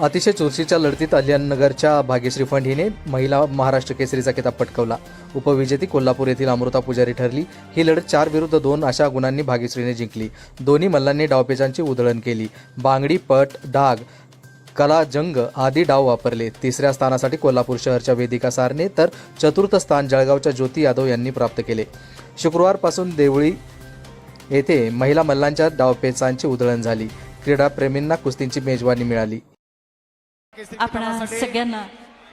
अतिशय चुरशीच्या लढतीत अलियानगरच्या भाग्यश्री फंड हिने महिला महाराष्ट्र केसरीचा किताब पटकवला. उपविजेती कोल्हापूर येथील अमृता पुजारी ठरली. ही लढत चार विरुद्ध दोन अशा गुणांनी भाग्यश्रीने जिंकली. दोन्ही मल्लांनी डावपेचांची उधळण केली. बांगडी पट डाग कला जंग आदी डाव वापरले. तिसऱ्या स्थानासाठी कोल्हापूर शहरच्या वेदिका सारने तर चतुर्थ स्थान जळगावच्या ज्योती यादव यांनी प्राप्त केले. शुक्रवारपासून देवळी येथे महिला मल्लांच्या डावपेचांची उधळण झाली. क्रीडाप्रेमींना कुस्तींची मेजवानी मिळाली. आपणा सगळ्यांना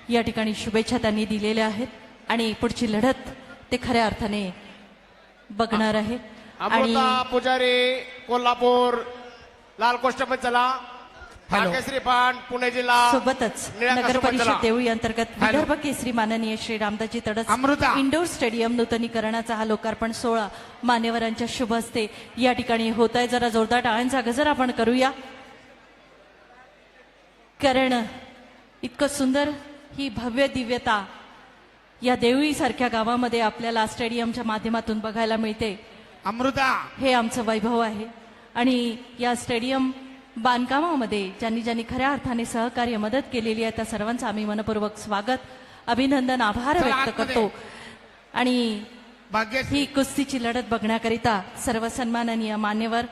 या ठिकाणी शुभेच्छा त्यांनी दिलेल्या आहेत आणि पुढची लढत ते खऱ्या अर्थाने बघणार आहेत आणि पुजारी कोल्हापूर लाल कोष्टपत चला. भाग्यश्री पान पुणे जिल्हा सोबतच नगर परिषद. देवळी अंतर्गत विदर्भ केसरी माननीय श्री रामदाजी तडस अमृता. इंडोर स्टेडियम नूतनीकरणाचा हा लोकार्पण सोहळा मान्यवरांच्या शुभ हस्ते या ठिकाणी होत आहे. जरा जोरदार टाळ्यांचा गजर आपण करूया. कारण इतकं सुंदर ही भव्य दिव्यता या देवळी सारख्या गावामध्ये आपल्याला स्टेडियमच्या माध्यमातून बघायला मिळते. अमृता! हे आमचं वैभव आहे. आणि या स्टेडियम बांधकामामध्ये ज्यांनी ज्यांनी खऱ्या अर्थाने सहकार्य मदत केलेली आहे त्या सर्वांचं आम्ही मनपूर्वक स्वागत अभिनंदन आभार व्यक्त. करतो. आणि ही कुस्तीची लढत बघण्याकरिता सर्व सन्माननीय मान्यवर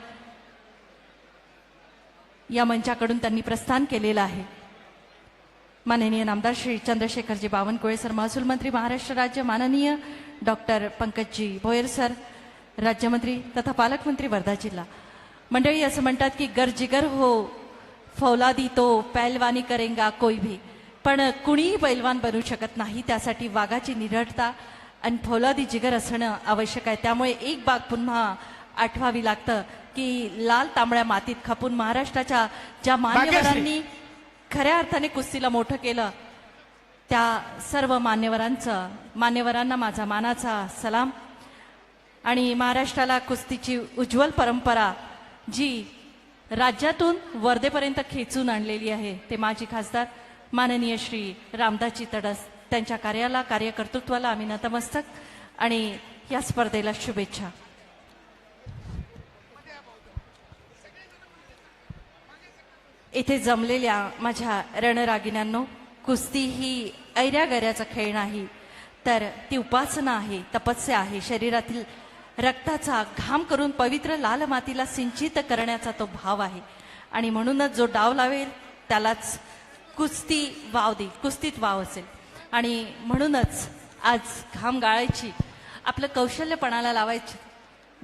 या मंचाकडून त्यांनी प्रस्थान केलेलं आहे. माननीय नामदार श्री चंद्रशेखरजी बावनकुळे सर महसूल मंत्री महाराष्ट्र राज्य माननीय डॉक्टर पंकजजी भोयर सर राज्यमंत्री तथा पालकमंत्री वर्धा जिल्हा. मंडळी असं म्हणतात की गरजिगर हो फौलादी तो पैलवानी करेंगा कोई भी. पण कुणीही पैलवान बनू शकत नाही त्यासाठी वाघाची निरडता आणि फौलादी जिगर असणं आवश्यक आहे. त्यामुळे एक बाग पुन्हा आठवावी लागतं. की लाल तांबड्या मातीत खपून महाराष्ट्राच्या ज्या मान्यवरांनी खऱ्या अर्थाने कुस्तीला मोठं केलं त्या सर्व मान्यवरांचं मान्यवरांना माझा मानाचा सलाम. आणि महाराष्ट्राला कुस्तीची उज्ज्वल परंपरा जी राज्यातून वर्धेपर्यंत खेचून आणलेली आहे ते माजी खासदार माननीय श्री रामदासजी तडस त्यांच्या कार्याला कार्यकर्तृत्वाला आम्ही नतमस्तक आणि या स्पर्धेला शुभेच्छा. येथे जमलेल्या माझ्या रणरागिण्यांनो कुस्ती ही ऐऱ्यागऱ्याचा खेळ नाही तर ती उपासना आहे तपस्या आहे. शरीरातील रक्ताचा घाम करून पवित्र लाल मातीला सिंचित करण्याचा तो भाव आहे. आणि म्हणूनच जो डाव लावेल त्यालाच कुस्ती वाव देईल कुस्तीत वाव असेल. आणि म्हणूनच आज घाम गाळायची आपलं कौशल्यपणाला लावायची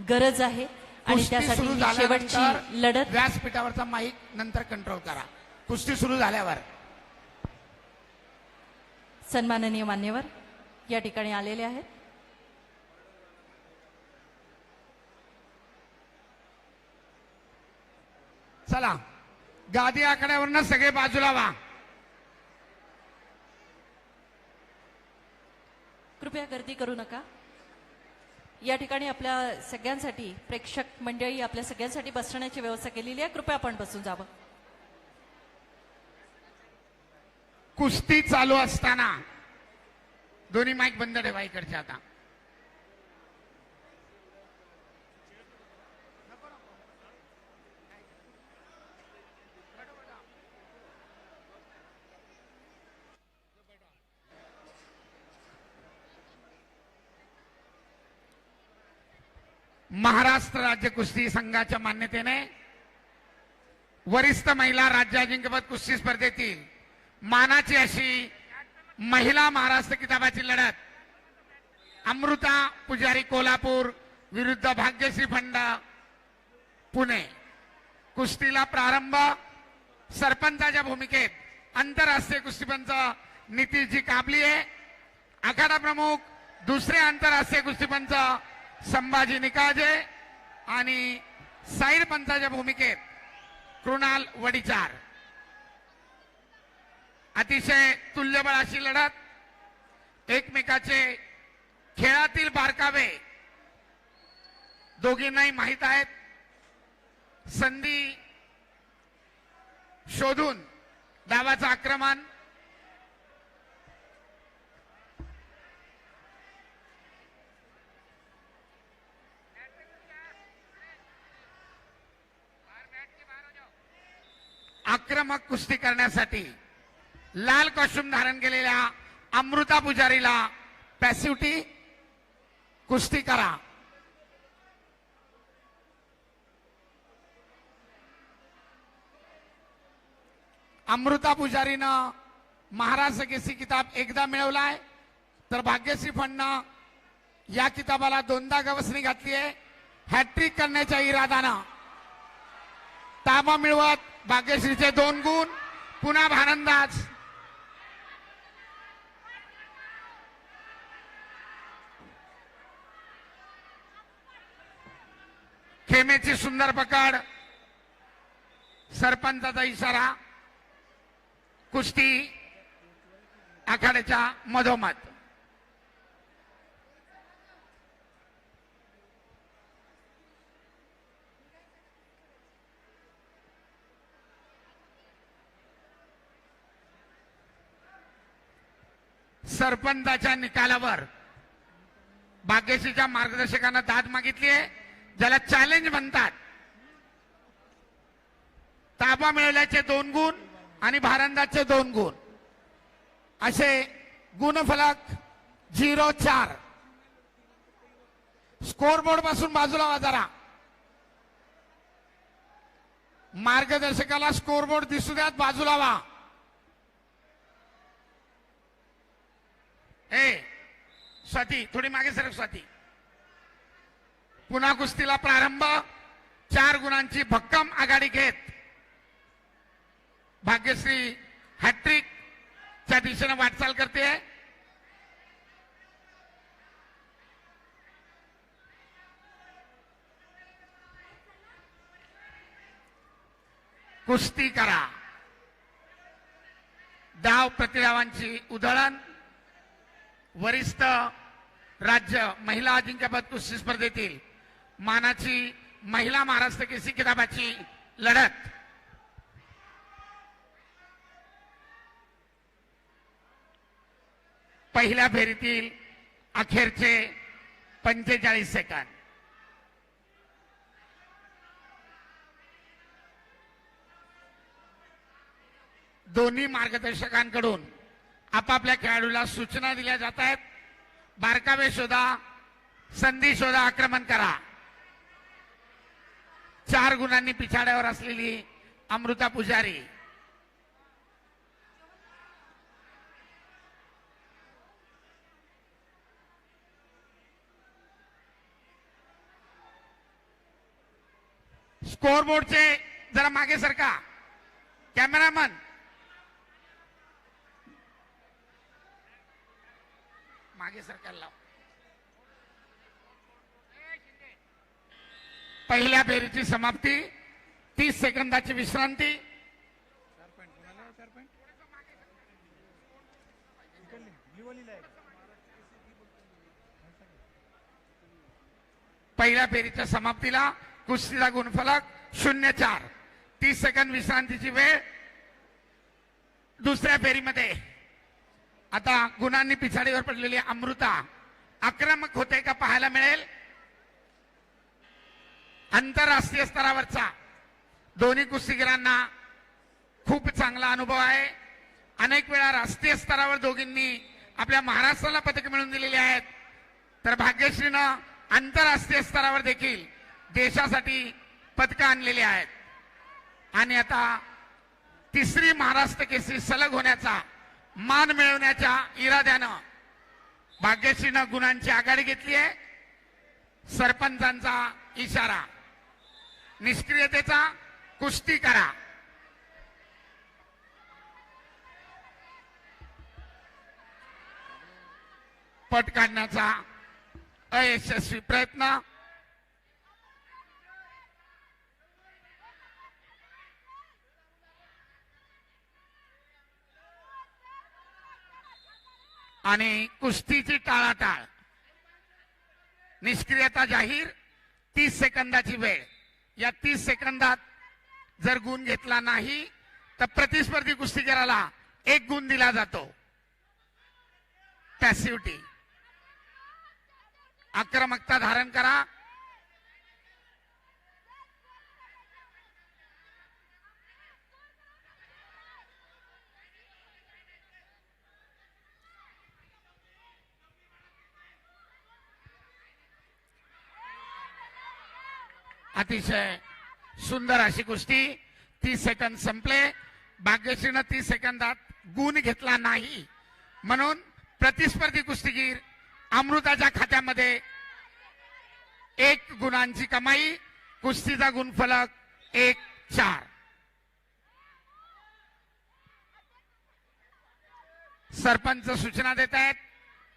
गरज आहे. आणि त्यासाठी सुरू शेवटची लढत. व्यासपीठावरचा माईक नंतर कंट्रोल करा. कुस्ती सुरू झाल्यावर. सन्माननीय मान्यवर या ठिकाणी आलेले आहेत. चला गादी आकड्यावरनं सगळे बाजूला व्हा कृपया गर्दी करू नका. या ठिकाणी आपल्या सगळ्यांसाठी प्रेक्षक मंडळी आपल्या सगळ्यांसाठी बसण्याची व्यवस्था केलेली आहे. कृपया आपण बसून जावं. कुस्ती चालू असताना दोन्ही माईक बंद ठेवा इकडच्या आता. महाराष्ट्र राज्य कुस्ती संघाच्या मान्यतेने वरिष्ठ महिला राज्य अजिंक्यपद कुस्ती स्पर्धेतील मानाची अशी महिला महाराष्ट्र किताबाची लढत. अमृता पुजारी कोल्हापूर विरुद्ध भाग्यश्री फंडा पुणे. कुस्तीला प्रारंभ सरपंचाच्या भूमिकेत आंतरराष्ट्रीय कुस्तीपंच नितीशजी काबली आहे आखाडा प्रमुख दुसरे आंतरराष्ट्रीय कुस्तीपंच संभाजी निकाजे आणि साईर पंचाच्या भूमिकेत कृणाल वडीचार. अतिशय तुल्यबळाशी लढत एकमेकाचे खेळातील बारकावे दोघींनाही माहीत आहेत. संधी शोधून डावाचं आक्रमण आक्रमक कुस्ती करण्यासाठी लाल कॉस्ट्युम धारण केलेल्या अमृता पुजारीला पॅसिव्हिटी कुस्ती करा. अमृता पुजारीनं महाराष्ट्र केसी किताब एकदा मिळवलाय तर भाग्यश्री फंडनं या किताबाला दोनदा गवसणी घातली आहे हॅट्रिक करण्याच्या इरादानं ताबा मिळवत भाग्यश्रीचे दोन गुण पुन्हा भारंदाज. खेमेची सुंदर पकड सरपंचाचा इशारा कुस्ती आखाड्याच्या मधोमध. सरपंचाच्या निकालावर. भाग्यश्रीच्या मार्गदर्शकांना दाद मागितली आहे ज्याला चॅलेंज म्हणतात. ताबा मिळवल्याचे दोन गुण आणि भारंदाचे दोन गुण. असे गुणफलक झिरो चार. स्कोरबोर्डपासून बाजूला वा जरा. मार्गदर्शकाला स्कोरबोर्ड दिसू द्यात बाजूला वा. ए स्वाती थोडी मागे सरक स्वाती. पुन्हा कुस्तीला प्रारंभ चार गुणांची भक्कम आघाडी घेत. भाग्यश्री हॅट्रिक च्या दिशेने वाटचाल करते. कुस्ती करा. डाव प्रतिरावांची उधळण. वरिष्ठ राज्य महिला अजिंक्यपद कुस्ती स्पर्धेतील मानाची महिला महाराष्ट्र केसी किताबाची लढत. पहिल्या फेरीतील अखेरचे पंचेचाळीस सेकंद. दोन्ही मार्गदर्शकांकडून आपापल्या खेळाडूला सूचना दिल्या जात आहेत. बारकावे शोधा संधी शोधा आक्रमण करा. चार गुणांनी पिछाड्यावर असलेली अमृता पुजारी. स्कोरबोर्डचे जरा मागे सरका. कॅमेरामन मागे सरकायला लाव. पहिल्या फेरीची समाप्ती तीस सेकंदाची विश्रांती. पहिल्या फेरीच्या समाप्तीला कुस्तीचा गुणफलक शून्य चार. तीस सेकंद विश्रांतीची वेळ दुसऱ्या फेरीमध्ये. आता गुणांनी पिछाडीवर पडलेली अमृता आक्रमक होते का पाहायला मिळेल? आंतरराष्ट्रीय स्तरावरचा. दोन्ही कुस्तीगिरांना खूप चांगला अनुभव आहे. अनेक वेळा राष्ट्रीय स्तरावर दोघींनी आपल्या महाराष्ट्राला पदक मिळवून दिलेली आहेत. तर भाग्यश्रीनं आंतरराष्ट्रीय स्तरावर देखील देशासाठी पदकं आणलेली आहेत. आणि आता तिसरी महाराष्ट्र केसरी सलग होण्याचा मान मिळवण्याच्या इराद्यानं भाग्यश्रीनं गुणांची आघाडी घेतली आहे. सरपंचांचा इशारा निष्क्रियतेचा कुस्ती करा. पट काढण्याचा अयशस्वी प्रयत्न आणि कुस्तीची टाळाटाळ. निष्क्रियता जाहीर तीस सेकंदाची वेळ. या तीस सेकंदात जर गुण घेतला नाही तर प्रतिस्पर्धी कुस्तीगराला एक गुण दिला जातो. पॅसिव्हिटी आक्रमकता धारण करा. अतिशय सुंदर अशी कुस्ती. तीस सेकंद संपले. भाग्यश्रीनं तीस सेकंदात गुण घेतला नाही. म्हणून प्रतिस्पर्धी कुस्तीगीर अमृताच्या खात्यामध्ये एक गुणांची कमाई कुस्तीचा गुणफलक एक चार. सरपंच सूचना देत आहेत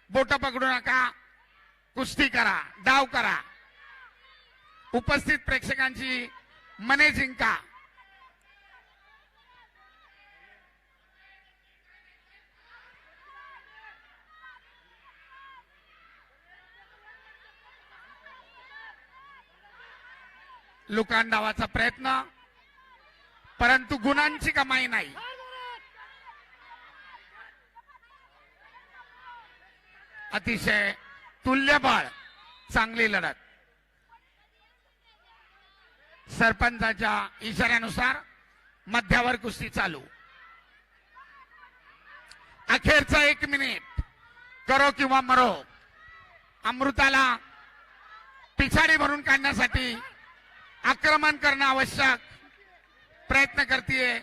बोट पकडू नका कुस्ती करा डाव करा. उपस्थित प्रेक्षकांची मने जिंका. लुकान डावाचा प्रयत्न परंतु गुणांची कमाई नाही. अतिशय तुल्यबळ चांगली लढत. सरपंचाच्या इशाऱ्यानुसार मध्यावर कुस्ती चालू. अखेरचा एक मिनिट. करो किंवा मरो. अमृताला पिछाडी भरून काढण्यासाठी आक्रमण करणं आवश्यक प्रयत्न करते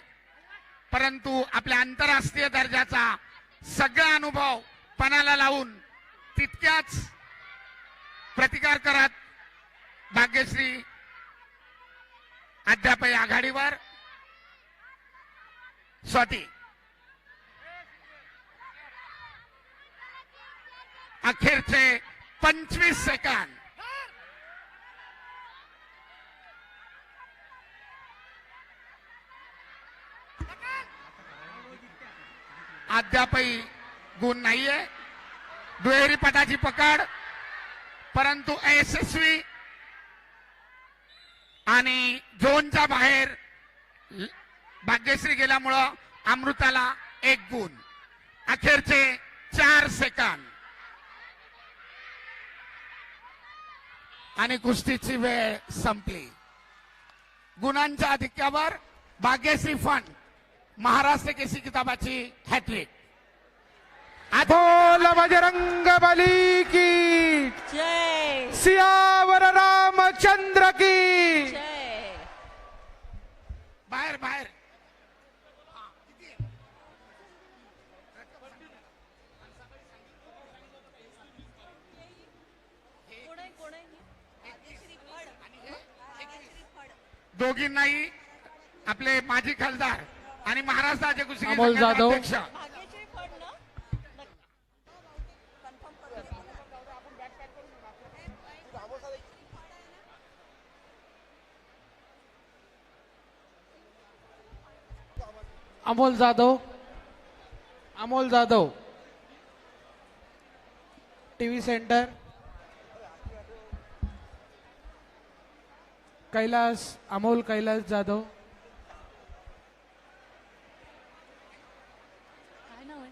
परंतु आपल्या आंतरराष्ट्रीय दर्जाचा सगळा अनुभव पणाला लावून तितक्याच प्रतिकार करत भाग्यश्री अद्यापही आघाडीवर. स्वाती. अखेरचे पंचवीस सेकंद. अद्यापही गुण नाहीये. दुहेरी पटाची पकड. परंतु यशस्वी आणि झोनच्या बाहेर भाग्यश्री गेल्यामुळं अमृताला एक गुण. अखेरचे चार सेकंद. आणि कुस्तीची वेळ संपली. गुणांच्या आधिक्यावर भाग्यश्री फंड महाराष्ट्र केसी किताबाची हॅट्रिक बोल बजरंग बली की जय. सियावर रामचंद्र की. बाहेर बाहेर दोघींनाही आपले माजी खासदार आणि महाराष्ट्र राज्य कुस्ती जाधव. अध्यक्ष अमोल जाधव अमोल जाधव टीव्ही सेंटर कैलास अमोल कैलास जाधव काय नाव आहे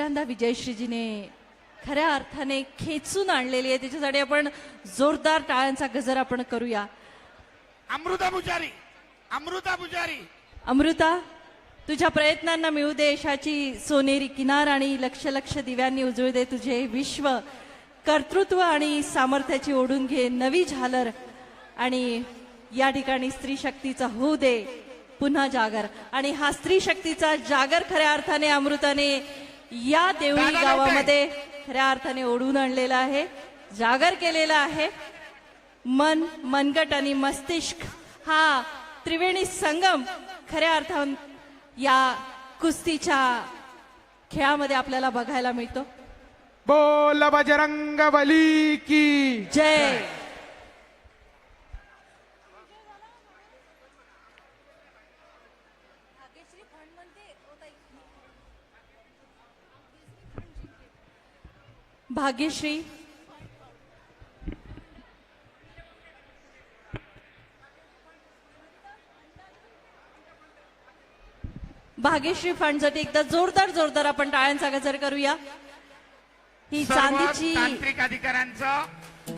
तिसऱ्यांदा विजयश्रीजीने खऱ्या अर्थाने खेचून आणलेली आहे. त्याच्यासाठी आपण जोरदार टाळ्यांचा गजर आपण करूया. अमृता पुजारी अमृता पुजारी. अमृता तुझ्या प्रयत्नांना मिळू दे यशाची सोनेरी किनार आणि लक्ष लक्ष दिव्यांनी उजळू दे तुझे विश्व. कर्तृत्व आणि सामर्थ्याची ओढून घे नवी झालर आणि या ठिकाणी स्त्री शक्तीचा होऊ दे पुन्हा जागर. आणि हा स्त्री शक्तीचा जागर खऱ्या अर्थाने अमृताने या देवळी गावामध्ये खऱ्या अर्थाने ओढून आणलेला आहे जागर केलेला आहे. मन मनगट आणि मस्तिष्क हा त्रिवेणी संगम खऱ्या अर्थान या कुस्तीच्या खेळामध्ये आपल्याला बघायला मिळतो. बोल बजरंग बली की जय. भाग्यश्री. भाग्यश्री फंडसाठी एकदा जोरदार जोरदार आपण टाळ्यांचा गजर करूया. ही चांदीची तांत्रिक अधिकाऱ्यांचं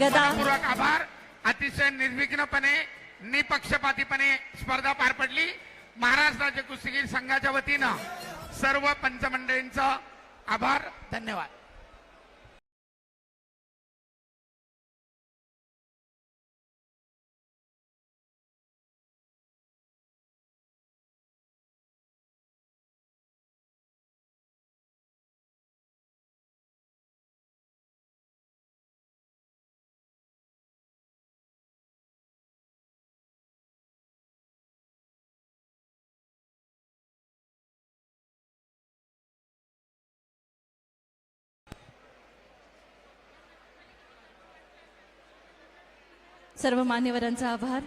गदा. मनपूर्वक आभार. अतिशय निर्विघ्नपणे निपक्षपातीपणे स्पर्धा पार पडली. महाराष्ट्र राज्य कुस्तीगीर संघाच्या वतीनं सर्व पंचमंडळींचं आभार. धन्यवाद. सर्व मान्यवरांचा आभार.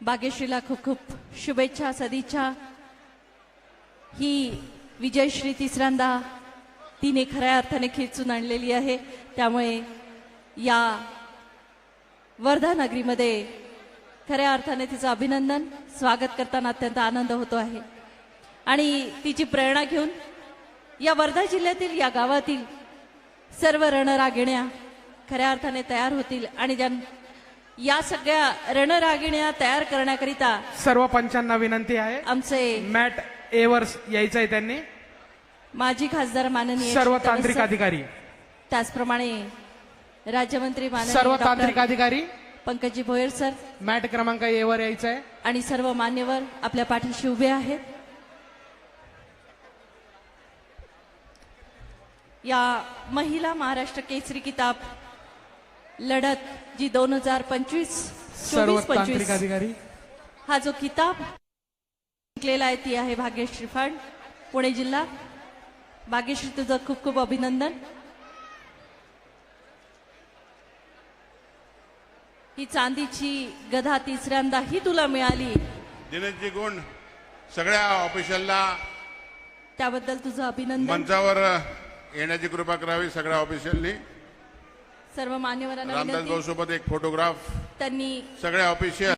बागेश्रीला खूप खूप शुभेच्छा सदिच्छा. ही विजयश्री तिसऱ्यांदा तिने खऱ्या अर्थाने खेचून आणलेली आहे. त्यामुळे या वर्धा नगरीमध्ये खऱ्या अर्थाने तिचं अभिनंदन. स्वागत करताना अत्यंत आनंद होतो आहे. आणि तिची प्रेरणा घेऊन या वर्धा जिल्ह्यातील या गावातील सर्व रणरागिण्या खऱ्या अर्थाने तयार होतील आणि ज्या या सगळ्या रणरागिण्या तयार करण्याकरिता सर्व पंचांना विनंती आहे. आमचे मॅट एवर्स यायचं आहे त्यांनी. माजी खासदार माननीय सर्व तांत्रिक अधिकारी. त्याचप्रमाणे राज्यमंत्री माननीय सर्व तांत्रिक अधिकारी. पंकजी भोयर सर. मॅट क्रमांक ए वर यायचं आहे आणि सर्व मान्यवर आपल्या पाठीशी उभे आहेत. या महिला महाराष्ट्र केसरी किताब लढत जी दोन हजार पंचवीस चोवीस तांत्रिक पंचवीस. अधिकारी. हा जो किताब जिंकलेला आहे ती आहे भाग्यश्री फंड पुणे जिल्हा. भाग्यश्री तुझं खूप खूप अभिनंदन. ही चांदीची गधा तिसऱ्यांदा ही तुला मिळाली. दिनेशजी गुण सगळ्या ऑफिशियलला त्याबद्दल तुझं अभिनंदन. मंचावर येण्याची कृपा करावी सगळ्या ऑफिशियलनी. सर्व मान्यवरांना रामदास विनंती. भाऊ सोबत एक फोटोग्राफ. त्यांनी सगळ्या ऑफिशियल